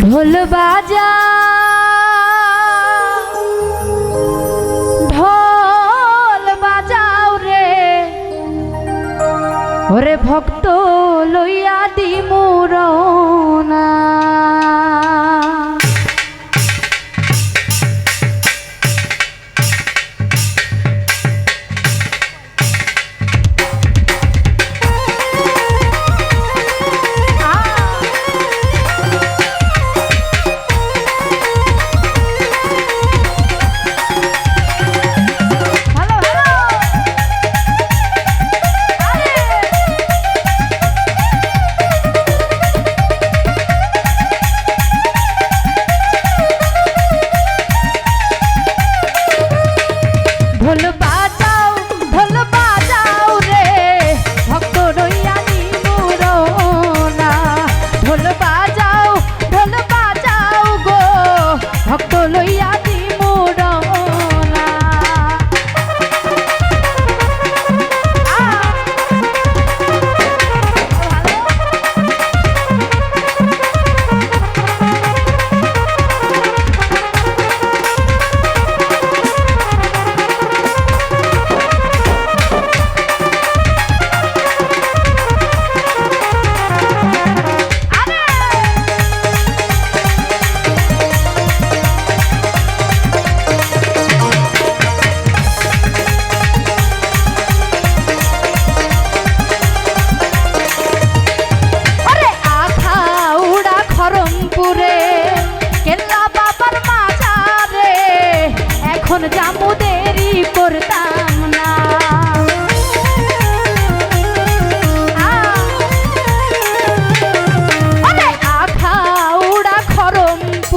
ঢোল বাজা। ঢোল বাজাও রে। ওরে ভক্ত লইয়া দিমু।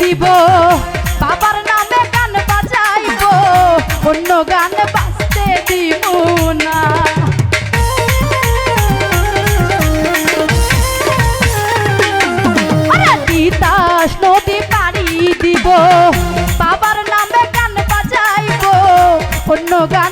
দিব। বাবার নামে গান বাজাইব, অন্য গান বাজতে দিব না। তিতাস নদী পাড়ি দিব, বাবার নামে গান বাজাইব, অন্য গান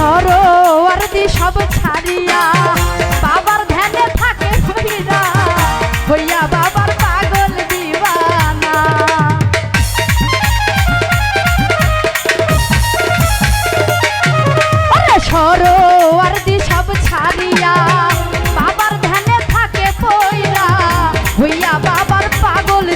ধরো সব ছাড়িয়া। বাবার ধ্যানে থাকে হইয়া বাবার পাগল দিবানা। সরো সব বাবার ধ্যানে থাকে হইয়া বাবার পাগল